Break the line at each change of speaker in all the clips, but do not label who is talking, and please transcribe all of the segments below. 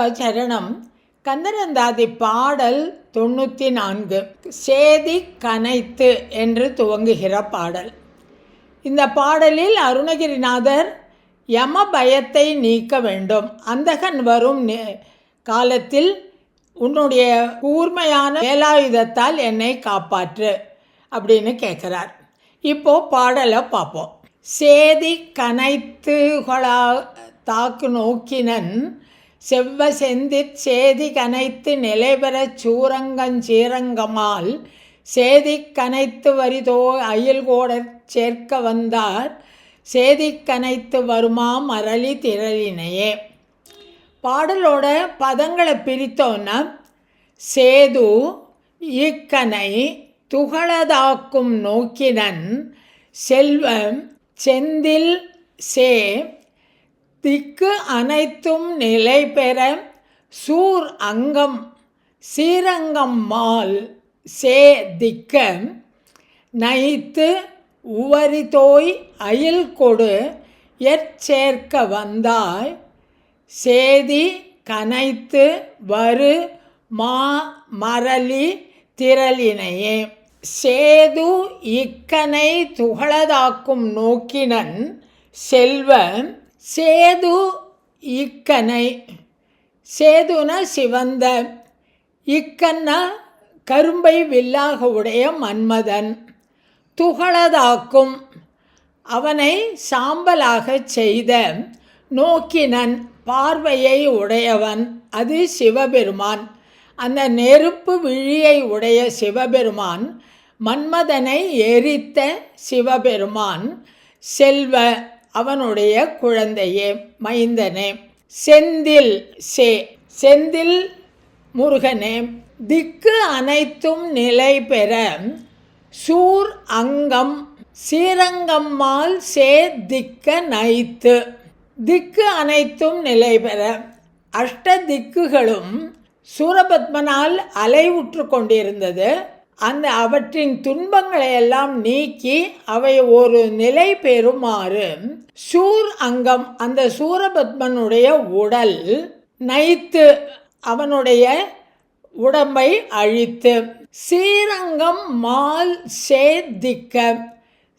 சரணம். கந்தரந்தாதி பாடல் தொண்ணூற்றி நான்கு சேதி கனைத்து என்று துவங்குகிற பாடல். இந்த பாடலில் அருணகிரிநாதர் யம பயத்தை நீக்க வேண்டும். அந்தகன் வரும் நே- காலத்தில் உன்னுடைய கூர்மையான வேலாயுதத்தால் என்னை காப்பாற்று அப்படின்னு கேட்குறார் இப்போ பாடலை பார்ப்போம். சேதி கனைத்துகளா தாக்கு நோக்கினன் செவ்வ செந்திற் சேதி கனைத்து நிலைபெறச் சூரங்கஞ்சீரங்கமால் சேதி கனைத்து வரிதோ அயில்கோடற் சேர்க்க வந்தார் சேதி கனைத்து வருமா மரளி திரளினையே. பாடலோட பதங்களை பிரித்தோன்னா சேது ஈக்கனை துகளதாக்கும் நோக்கினன் செல்வம் செந்தில் சே திக்கு அனைத்தும் நிலை பெற சூர் அங்கம் சீரங்கம் மால் சே திக்க. நைத்து உவரிதோய் அயில் கொடு எற்சேர்க்க வந்தாய். சேதி கனைத்து வரு மா மரளி திரளினையே. சேது இக்கனை துகளதாக்கும் நோக்கினன் செல்வன் சேது இக்கனை. சேதுனா சிவந்த. இக்கன்னா கரும்பை வில்லாக உடைய மன்மதன். துகளதாக்கும். அவனை சாம்பலாகச் செய்த நோக்கினன் பார்வையை உடையவன். அது சிவபெருமான். அந்த நெருப்பு விழியை உடைய சிவபெருமான். மன்மதனை எரித்த சிவபெருமான். செல்வ அவனுடைய குழந்தையே மைந்தனே செந்தில் சே செந்தில் முருகனே திக்கு அனைத்தும் நிலை பெற சூர் அங்கம் சீரங்கம்மாள் சே திக்க நைத்து. திக்கு அனைத்தும் நிலை பெற அஷ்ட திக்குகளும் சூரபத்மனால் அலைவுற்று கொண்டிருந்தது. அந்த அவற்றின் துன்பங்களை எல்லாம் நீக்கி அவை ஒரு நிலை பெறுமாறு. சூர் அங்கம் அந்த சூரபத்மனுடைய உடல் நைத்து அவனுடைய உடம்பை அழித்து. ஸ்ரீரங்கம் மால் சேதிக்க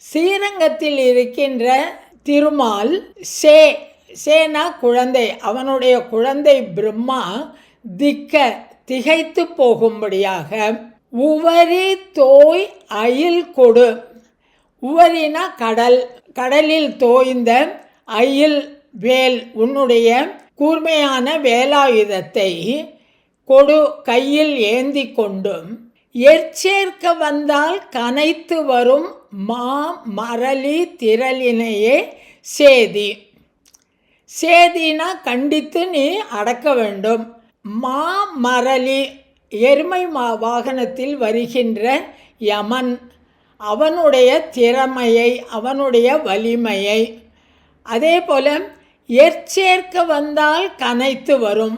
ஸ்ரீரங்கத்தில் இருக்கின்ற திருமால் சே சேனா குழந்தை அவனுடைய குழந்தை பிரம்மா திக்க திகைத்து போகும்படியாக. உவரி தோய் அயில் கொடு. உவரினா கடல் கடலில் தோய்ந்த அயில் வேல் உன்னுடைய கூர்மையான வேலாயுதத்தை கொடு கையில் ஏந்தி கொண்டும். எற்சேர்க்க வந்தால் கனைத்து வரும் மா மரளி திரளினையே சேதி. சேதினா கண்டித்து நீ அடக்க வேண்டும். மா மரளி எருமை மா வாகனத்தில் வருகின்ற யமன் அவனுடைய திறமையை அவனுடைய வலிமையை அதே போல் எற்சேர்க்க வந்தால் கனைத்து வரும்.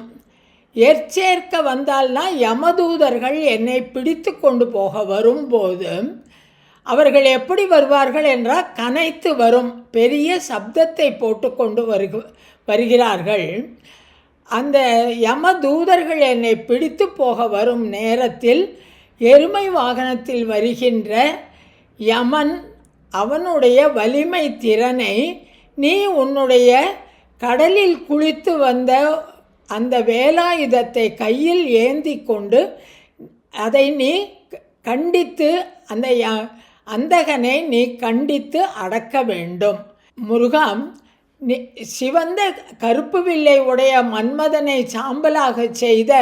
எற்சேர்க்க வந்தால்னா யமதூதர்கள் என்னை பிடித்து கொண்டு போக வரும்போது அவர்கள் எப்படி வருவார்கள் என்றால் கனைத்து வரும். பெரிய சப்தத்தை போட்டுக்கொண்டு வருக வருகிறார்கள். அந்த யம தூதர்கள் என்னை பிடித்து போக வரும் நேரத்தில் எருமை வாகனத்தில் வருகின்ற யமன் அவனுடைய வலிமை திறனை நீ உன்னுடைய கடலில் குளித்து வந்த அந்த வேலாயுதத்தை கையில் ஏந்தி கொண்டு அதை நீ கண்டித்து அந்த ய- அந்தகனை நீ கண்டித்து அடக்க வேண்டும். முருகாம் சிவந்த கருப்பு வில்லை உடைய மன்மதனை சாம்பலாகச் செய்த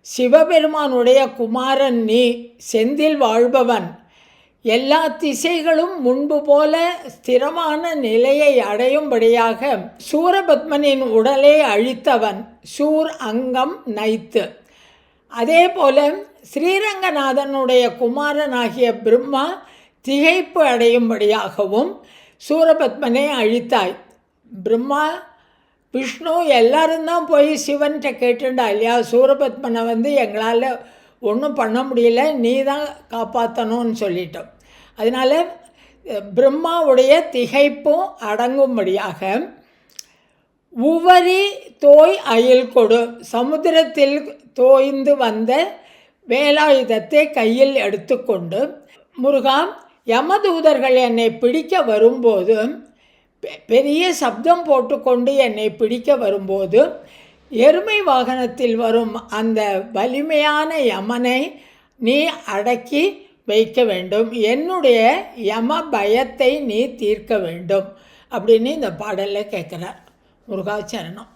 சிவபெருமானுடைய குமாரன் நீ செந்தில் வாழ்பவன். எல்லா திசைகளும் முன்பு போல ஸ்திரமான நிலையை அடையும்படியாக சூரபத்மனின் உடலை அழித்தவன் சூர் அங்கம் நைத்து. அதே போல ஸ்ரீரங்கநாதனுடைய குமாரனாகிய பிரம்மா திகைப்பு அடையும்படியாகவும் சூரபத்மனை அழித்தாய். பிரம்மா விஷ்ணு எல்லாரும் தான் போய் சிவன்கிட்ட கேட்டுண்டா இல்லையா? சூரபத்மனை வந்து எங்களால் ஒன்றும் பண்ண முடியல நீ தான் காப்பாற்றணும்னு சொல்லிட்டோம். அதனால் பிரம்மாவுடைய திகைப்பும் அடங்கும்படியாக உவரி தோய் அயில் கொடு. சமுத்திரத்தில் தோய்ந்து வந்த வேலாயுதத்தை கையில் எடுத்துக்கொண்டு முருகா யமதூதர்கள் என்னை பிடிக்க வரும்போது பெரிய சப்தம் போட்டுக்கொண்டு என்னை பிடிக்க வரும்போது எருமை வாகனத்தில் வரும் அந்த வலிமையான யமனை நீ அடக்கி வைக்க வேண்டும். என்னுடைய யம பயத்தை நீ தீர்க்க வேண்டும். அப்படின்னு இந்த பாடலில் கேட்குறார் முருகாச்சரணம்